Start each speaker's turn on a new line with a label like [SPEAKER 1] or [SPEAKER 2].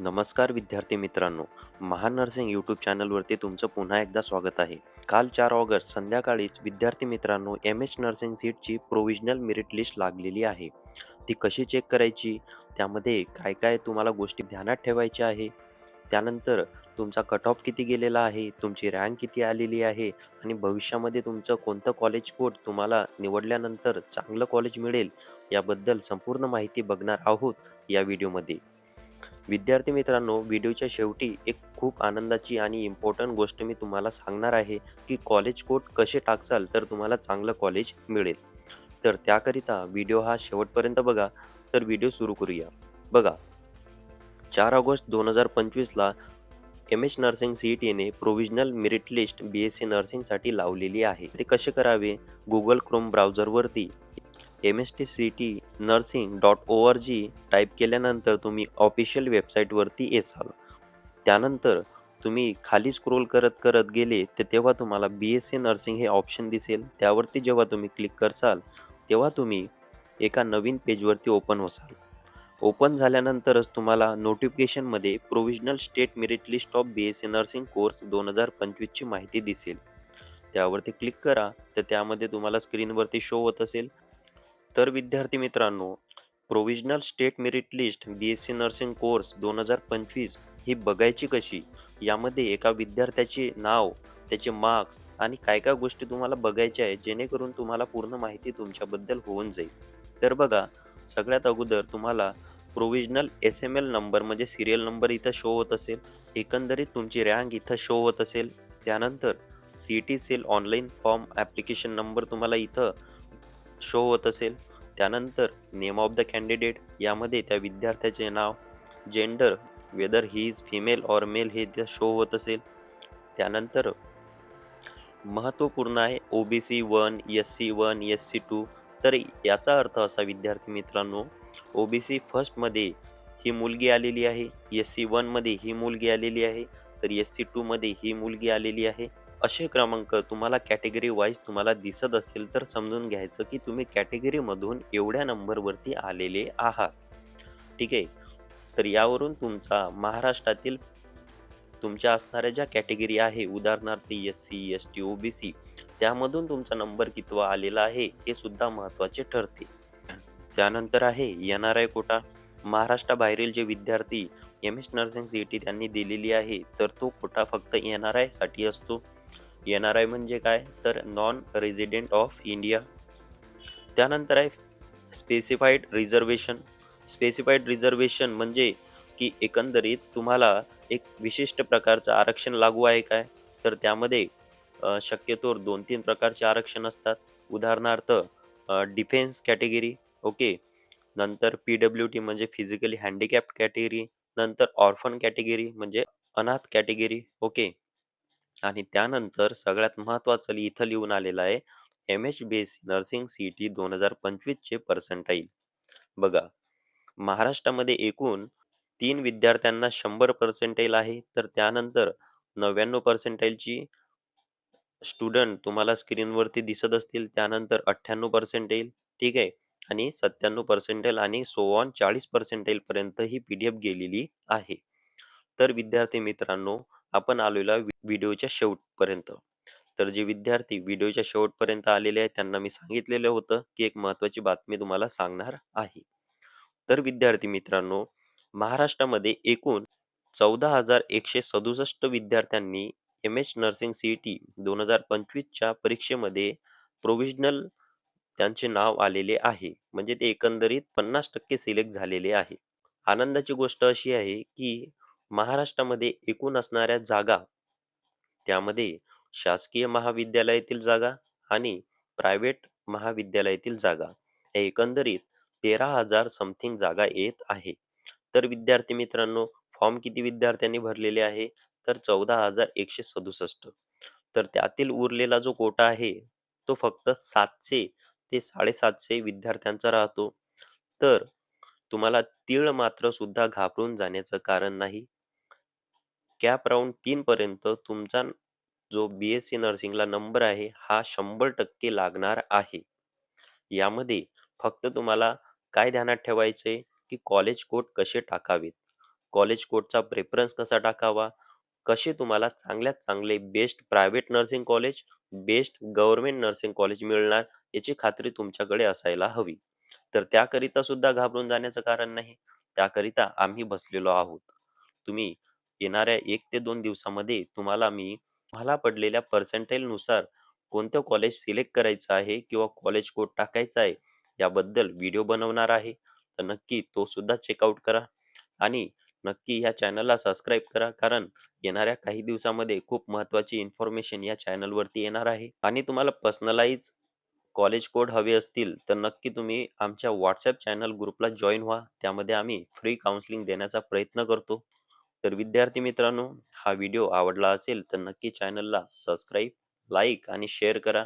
[SPEAKER 1] नमस्कार विद्यार्थी मित्रांनो महान नर्सिंग यूट्यूब चॅनलवरती तुमचं पुन्हा एकदा स्वागत आहे. काल चार ऑगस्ट संध्याकाळीच विद्यार्थी मित्रांनो एम एच नर्सिंग सीटची प्रोव्हिजनल मेरिट लिस्ट लागलेली आहे. ती कशी चेक करायची? त्यामध्ये काय काय तुम्हाला गोष्टी ध्यानात ठेवायच्या आहे? त्यानंतर तुमचा कट ऑफ किती गेलेला आहे? तुमची रँक किती आलेली आहे? आणि भविष्यामध्ये तुमचं कोणतं कॉलेज कोड तुम्हाला निवडल्यानंतर चांगलं कॉलेज मिळेल? याबद्दल संपूर्ण माहिती बघणार आहोत या व्हिडिओमध्ये विद्यार्थी मित्रांनो व्हिडिओच्या शेवटी एक खूप आनंदाची आणि इम्पॉर्टंट गोष्ट मी तुम्हाला सांगणार आहे की कॉलेज कोट कसे टाकसाल तर तुम्हाला चांगलं कॉलेज मिळेल. तर त्याकरिता व्हिडिओ हा शेवटपर्यंत बघा. तर व्हिडिओ सुरू करूया. बघा. चार ऑगस्ट दोन हजार पंचवीसला M H nursing C E टीने provisional merit list B S C नर्सिंगसाठी लावलेली आहे. ते कसे करावे? Google Chrome ब्राउझरवरती M S T C T nursing dot O R G type केल्यानंतर तुम्ही ऑफिशियल वेबसाईटवरती येसाल. त्यानंतर तुम्ही खाली स्क्रोल करत करत गेले तर तेव्हा तुम्हाला बी एस सी नर्सिंग हे ऑप्शन दिसेल. त्यावरती जेव्हा तुम्ही क्लिक करसाल तेव्हा तुम्ही एका नवीन पेजवरती ओपन होसाल. ओपन झाल्यानंतरच तुम्हाला नोटिफिकेशनमध्ये provisional state merit list of B S C nursing course दोन हजार पंचवीसची माहिती दिसेल. त्यावरती क्लिक करा तर त्यामध्ये तुम्हाला स्क्रीनवरती शो होत असेल. तर विद्यार्थी मित्रांनो provisional state merit list B S C nursing course दोन हजार पंचवीस ही बघायची कशी? यामध्ये एका विद्यार्थ्याचे नाव त्याचे मार्क्स आणि काय काय गोष्टी तुम्हाला बघायच्या आहेत जेणेकरून तुम्हाला पूर्ण माहिती तुमच्याबद्दल होऊन जाईल. तर बघा सगळ्यात अगोदर तुम्हाला provisional S M L number म्हणजे सिरियल नंबर इथं शो होत असेल एकंदरीत तुमची रँक इथं शो होत असेल त्यानंतर C T cell online form application number तुम्हाला इथं शो होत असेल. त्यानंतर नेम ऑफ द कॅन्डिडेट यामध्ये त्या विद्यार्थ्याचे नाव gender whether he is female or male हे त्या शो होत असेल. त्यानंतर महत्त्वपूर्ण आहे O B C one S C one S C two तर याचा अर्थ असा विद्यार्थी मित्रांनो ओ बी सी फर्स्टमध्ये ही मुलगी आलेली आहे एस सी वनमध्ये ही मुलगी आलेली आहे तर एस सी टूमध्ये ही मुलगी आलेली आहे. असे क्रमांक तुम्हाला कॅटेगरी वाईज तुम्हाला दिसत असेल तर समजून घ्यायचं की तुम्ही कॅटेगरीमधून एवढ्या नंबरवरती आलेले आहात. ठीक आहे? तर यावरून तुमचा महाराष्ट्रातील तुमच्या असणाऱ्या ज्या कॅटेगरी आहे उदाहरणार्थ S C S T O B C त्यामधून तुमचा नंबर कितवा आलेला आहे हे सुद्धा महत्त्वाचे ठरते. त्यानंतर आहे एन आर आय कोटा. महाराष्ट्राबाहेरील जे विद्यार्थी M S nursing C T त्यांनी दिलेली आहे तर तो कोटा फक्त एन आर आयसाठी असतो. एन आर आय म्हणजे काय? तर नॉन रेजिडेंट ऑफ इंडिया त्यानंतर आहे स्पेसिफाईड रिझर्वेशन स्पेसिफाईड रिझर्वेशन म्हणजे की एकंदरीत तुम्हाला एक विशिष्ट प्रकारचं आरक्षण लागू आहे काय? तर त्यामध्ये शक्यतोवर दोन तीन प्रकारचे आरक्षण असतात. उदाहरणार्थ डिफेन्स कॅटेगरी ओके नंतर पी डब्ल्यू टी म्हणजे फिजिकली हँडिकॅप्ड कॅटेगरी नंतर ऑर्फन कॅटेगरी म्हणजे अनाथ कॅटेगरी ओके आणि त्यानंतर सगळ्यात महत्त्वाचं इथं लिहून आलेलं आहे M H B S C nursing C T दोन हजार पंचवीसचे पर्सेंटाईल. बघा महाराष्ट्रामध्ये एकूण तीन विद्यार्थ्यांना शंभर पर्सेंटाईल आहे तर त्यानंतर नव्याण्णव पर्सेंटाईलची स्टुडंट तुम्हाला स्क्रीनवरती दिसत असतील त्यानंतर अठ्ठ्याण्णव पर्सेंटाईल ठीक आहे आणि सत्त्याण्णव पर्सेंटाईल आणि सो ऑन चाळीस पर्सेंटाईल पर्यंत ही पी डी एफ गेलेली आहे. तर विद्यार्थी मित्रांनो आपण आलेलो व्हिडिओच्या शेवटपर्यंत. तर जे विद्यार्थी व्हिडिओच्या शेवटपर्यंत आलेले आहेत त्यांना मी सांगितलेलं होतं की एक महत्त्वाची बातमी तुम्हाला सांगणार आहे. तर विद्यार्थी मित्रांनो महाराष्ट्रामध्ये एकूण चौदा हजार एकशे सदुसष्ट विद्यार्थ्यांनी M H nursing C T दोन हजार पंचवीसच्या परीक्षेमध्ये प्रोव्हिजनल त्यांचे नाव आलेले आहे. म्हणजे ते एकंदरीत पन्नास टक्के सिलेक्ट झालेले आहे. आनंदाची गोष्ट अशी आहे की महाराष्ट्रामध्ये एकूण असणाऱ्या जागा त्यामध्ये शासकीय महाविद्यालयातील जागा आणि प्रायव्हेट महाविद्यालयातील जागा या एकंदरीत तेरा हजार समथिंग जागा येत आहे. तर विद्यार्थी मित्रांनो फॉर्म किती विद्यार्थ्यांनी भरलेले आहे? तर चौदा हजार एकशे सदुसष्ट. तर त्यातील उरलेला जो कोटा आहे तो फक्त सातशे ते साडेसातशे विद्यार्थ्यांचा राहतो. तर तुम्हाला तीळ मात्र सुद्धा घाबरून जाण्याचं कारण नाही. कॅप राऊंड तीनपर्यंत तुमचा जो बी एस सी नर्सिंगला नंबर आहे हा शंभर टक्के लागणार आहे. यामध्ये फक्त तुम्हाला काय ध्यानात ठेवायचे की कॉलेज कोट कसे टाकावेत? कॉलेज कोटचा प्रेफरन्स कसा टाकावा? कसे तुम्हाला चांगल्यात चांगले best private nursing college best government nursing college मिळणार याची खात्री तुमच्याकडे असायला हवी. तर त्याकरिता सुद्धा घाबरून जाण्याचं कारण नाही. त्याकरिता आम्ही बसलेलो आहोत. तुम्ही येणाऱ्या एक ते दोन दिवसामध्ये तुम्हाला मी तुम्हाला पडलेल्या पर्सेंटाईल नुसार कोणतं कॉलेज सिलेक्ट करायचं आहे किंवा कॉलेज कोड टाकायचा आहे याबद्दल व्हिडिओ बनवणार आहे. तर नक्की तो सुद्धा चेकआउट करा आणि नक्की ह्या चॅनलला सबस्क्राईब करा कारण येणाऱ्या काही दिवसामध्ये खूप महत्वाची इन्फॉर्मेशन या चॅनलवरती येणार आहे. आणि तुम्हाला पर्सनलाइज कॉलेज कोड हवे असतील तर नक्की तुम्ही आमच्या व्हॉट्सअप चॅनल ग्रुपला जॉईन व्हा. त्यामध्ये आम्ही फ्री काउन्सिलिंग देण्याचा प्रयत्न करतो. तर विद्यार्थी मित्रांनो हा व्हिडिओ आवडला असेल तर नक्की चॅनलला सबस्क्राईब लाईक आणि शेअर करा.